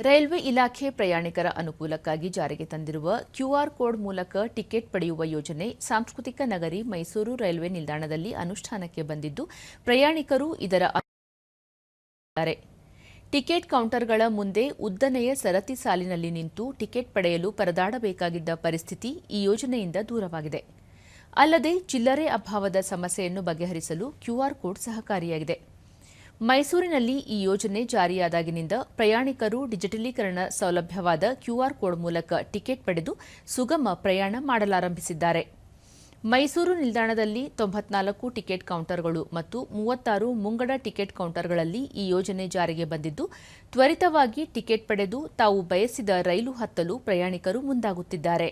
Railway ಇಲಾಖೆ ಪ್ರಯಾಣಿಕರ ಅನುಕೂಲಕ್ಕಾಗಿ ಜಾರಿಗೆ ತಂದಿರುವ ಕ್ಯೂಆರ್ ಕೋಡ್ ಮೂಲಕ ಟಿಕೆಟ್ ಪಡೆಯುವ ಯೋಜನೆ ಸಾಂಸ್ಕೃತಿಕ ನಗರಿ ಮೈಸೂರು ರೈಲ್ವೆ ನಿಲ್ದಾಣದಲ್ಲಿ ಅನುಷ್ಠಾನಕ್ಕೆ ಬಂದಿದ್ದು, ಪ್ರಯಾಣಿಕರು ಇದರ. ಟಿಕೆಟ್ ಕೌಂಟರ್ಗಳ ಮುಂದೆ ಉದ್ದನೆಯ ಸರತಿ ಸಾಲಿನಲ್ಲಿ ನಿಂತು ಟಿಕೆಟ್ ಪಡೆಯಲು ಪರದಾಡಬೇಕಾಗಿದ್ದ ಪರಿಸ್ಥಿತಿ ಈ ಯೋಜನೆಯಿಂದ ದೂರವಾಗಿದೆ ಅಲ್ಲದೆ ಚಿಲ್ಲರೆ ಅಭಾವದ ಸಮಸ್ಯೆಯನ್ನು ಬಗೆಹರಿಸಲು ಕ್ಯೂಆರ್ ಕೋಡ್ ಸಹಕಾರಿಯಾಗಿದೆ ಮೈಸೂರಿನಲ್ಲಿ ಈ ಯೋಜನೆ ಜಾರಿಯಾದಾಗಿನಿಂದ ಪ್ರಯಾಣಿಕರು ಡಿಜಿಟಲೀಕರಣ ಸೌಲಭ್ಯವಾದ ಕ್ಯೂಆರ್ ಕೋಡ್ ಮೂಲಕ ಟಿಕೆಟ್ ಪಡೆದು ಸುಗಮ ಪ್ರಯಾಣ ಮಾಡಲಾರಂಭಿಸಿದ್ದಾರೆ. ಮೈಸೂರು ನಿಲ್ದಾಣದಲ್ಲಿ ತೊಂಬತ್ನಾಲ್ಕು ಟಿಕೆಟ್ ಕೌಂಟರ್ಗಳು ಮತ್ತು ಮೂವತ್ತಾರು ಮುಂಗಡ ಟಿಕೆಟ್ ಕೌಂಟರ್ಗಳಲ್ಲಿ ಈ ಯೋಜನೆ ಜಾರಿಗೆ ಬಂದಿದ್ದು, ತ್ವರಿತವಾಗಿ ಟಿಕೆಟ್ ಪಡೆದು ತಾವು ಬಯಸಿದ ರೈಲು ಹತ್ತಲು ಪ್ರಯಾಣಿಕರು ಮುಂದಾಗುತ್ತಿದ್ದಾರೆ.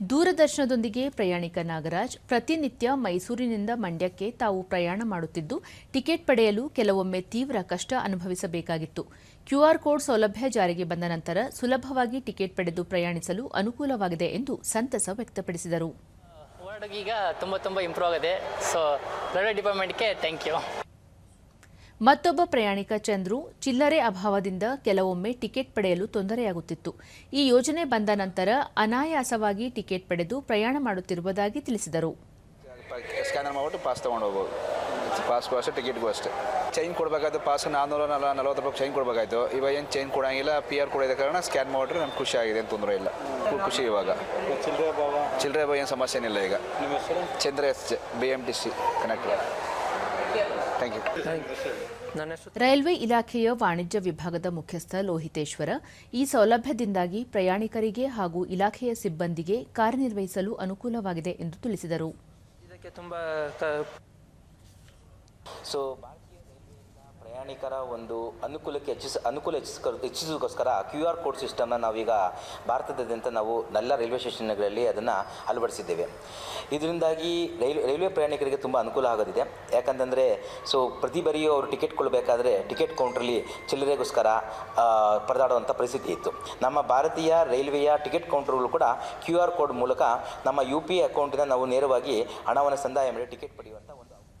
ದೂರದರ್ಶನದೊಂದಿಗೆ ಪ್ರಯಾಣಿಕ ನಾಗರಾಜ್ ಪ್ರತಿನಿತ್ಯ ಮೈಸೂರಿನಿಂದ ಮಂಡ್ಯಕ್ಕೆ ತಾವು ಪ್ರಯಾಣ ಮಾಡುತ್ತಿದ್ದು, ಟಿಕೆಟ್ ಪಡೆಯಲು ಕೆಲವೊಮ್ಮೆ ತೀವ್ರ ಕಷ್ಟ ಅನುಭವಿಸಬೇಕಾಗಿತ್ತು. ಕ್ಯೂಆರ್ ಕೋಡ್ ಸೌಲಭ್ಯ ಜಾರಿಗೆ ಬಂದ ನಂತರ ಸುಲಭವಾಗಿ ಟಿಕೆಟ್ ಪಡೆದು ಪ್ರಯಾಣಿಸಲು ಅನುಕೂಲವಾಗಿದೆ ಎಂದು ಸಂತಸ ವ್ಯಕ್ತಪಡಿಸಿದರು. ಈಗ ತುಂಬ ತುಂಬ ಇಂಪ್ರೂವ್ ಆಗಿದೆ. ಸೊ ರೈಲ್ವೆ ಡಿಪಾರ್ಟ್ಮೆಂಟ್ಗೆ ಥ್ಯಾಂಕ್ ಯು ಮತ್ತೊಬ್ಬ ಪ್ರಯಾಣಿಕ ಚಂದ್ರು ಚಿಲ್ಲರೆ ಅಭಾವದಿಂದ ಕೆಲವೊಮ್ಮೆ ಟಿಕೆಟ್ ಪಡೆಯಲು ತೊಂದರೆಯಾಗುತ್ತಿತ್ತು. ಈ ಯೋಜನೆ ಬಂದ ನಂತರ ಅನಾಯಾಸವಾಗಿ ಟಿಕೆಟ್ ಪಡೆದು ಪ್ರಯಾಣ ಮಾಡುತ್ತಿರುವುದಾಗಿ ತಿಳಿಸಿದರು. ಸ್ಕ್ಯಾನರ್ ಮಾಡಿಬಿಟ್ಟು ಪಾಸ್ ತೊಗೊಂಡು ಹೋಗ್ಬೋದು. ಪಾಸ್ಗೂ ಅಷ್ಟೇ ಟಿಕೆಟ್ಗೂ ಅಷ್ಟೇ ಚೈನ್ ಕೊಡಬೇಕಾದ್ರೆ ಪಾಸ್ ನಾನ್ನೂರ ನಲ ನಲವತ್ತು ರೂಪಾಯಿ ಚೈನ್ ಕೊಡಬೇಕಾಯ್ತು. ಇವಾಗ ಏನು ಚೈನ್ ಕೊಡೋಂಗಿಲ್ಲ ಪಿ ಆರ್ ಕೊಡೋದ ಕಾರಣ ಸ್ಕ್ಯಾನ್ ಮಾಡಿದ್ರೆ ನಮ್ಗೆ ಖುಷಿ ಆಗಿದೆ ಏನು ತೊಂದರೆ ಇಲ್ಲ. ಖುಷಿ ಇವಾಗ. ಚಿಲ್ಲರೆ ಬಾಬಾ ಚಿಲ್ಲರೆ ಬಗ್ಗೆ ಏನು ಸಮಸ್ಯೆ ಇಲ್ಲ ಈಗ. ನಿಮ್ಮ ಹೆಸರು? Chandra S B M T C connect thank you ನನ್ನ ಹೆಸರು ರೈಲ್ವೆ ಇಲಾಖೆಯ ವಾಣಿಜ್ಯ ವಿಭಾಗದ ಮುಖ್ಯಸ್ಥ ಲೋಹಿತೇಶ್ವರ ಈ ಸೌಲಭ್ಯದಿಂದಾಗಿ ಪ್ರಯಾಣಿಕರಿಗೆ ಹಾಗೂ ಇಲಾಖೆಯ ಸಿಬ್ಬಂದಿಗೆ ಕಾರ್ಯನಿರ್ವಹಿಸಲು ಅನುಕೂಲವಾಗಿದೆ ಎಂದು ತಿಳಿಸಿದರು ಇದಕ್ಕೆ ತುಂಬ ಕ ಸೊ ಭಾರತೀಯ ರೈಲ್ವೆಯಿಂದ ಪ್ರಯಾಣಿಕರ ಒಂದು ಅನುಕೂಲಕ್ಕೆ ಹೆಚ್ಚಿಸ, ಅನುಕೂಲ ಹೆಚ್ಚಿಸ್ಕೊ ಹೆಚ್ಚಿಸೋದಕ್ಕೋಸ್ಕರ ಕ್ಯೂ ಆರ್ ಕೋಡ್ ಸಿಸ್ಟಮ್ನ ನಾವೀಗ ಭಾರತದಾದ್ಯಂತ ನಾವು ಎಲ್ಲ ರೈಲ್ವೆ ಸ್ಟೇಷನ್ಗಳಲ್ಲಿ ಅದನ್ನು ಅಳವಡಿಸಿದ್ದೇವೆ. ಇದರಿಂದಾಗಿ ರೈಲ್, ರೈಲ್ವೆ ಪ್ರಯಾಣಿಕರಿಗೆ ತುಂಬ ಅನುಕೂಲ ಆಗೋದಿದೆ. ಯಾಕಂತಂದರೆ, ಸೊ ಪ್ರತಿ ಬಾರಿಯೂ ಅವರು ಟಿಕೆಟ್ ಕೊಡಬೇಕಾದ್ರೆ ಟಿಕೆಟ್ ಕೌಂಟ್ರಲ್ಲಿ ಚಿಲ್ಲರೆಗೋಸ್ಕರ ಪರದಾಡುವಂಥ ಪರಿಸ್ಥಿತಿ ಇತ್ತು. ನಮ್ಮ ಭಾರತೀಯ ರೈಲ್ವೆಯ ಟಿಕೆಟ್ ಕೌಂಟರ್ಗಳು ಕೂಡ ಕ್ಯೂ ಆರ್ ಕೋಡ್ ಮೂಲಕ ನಮ್ಮ ಯು ಪಿ ಅಕೌಂಟಿನ ನಾವು ನೇರವಾಗಿ ಹಣವನ್ನು ಸಂದಾಯ ಮಾಡಿ ಟಿಕೆಟ್ ಪಡೆಯುವಂಥ ಒಂದು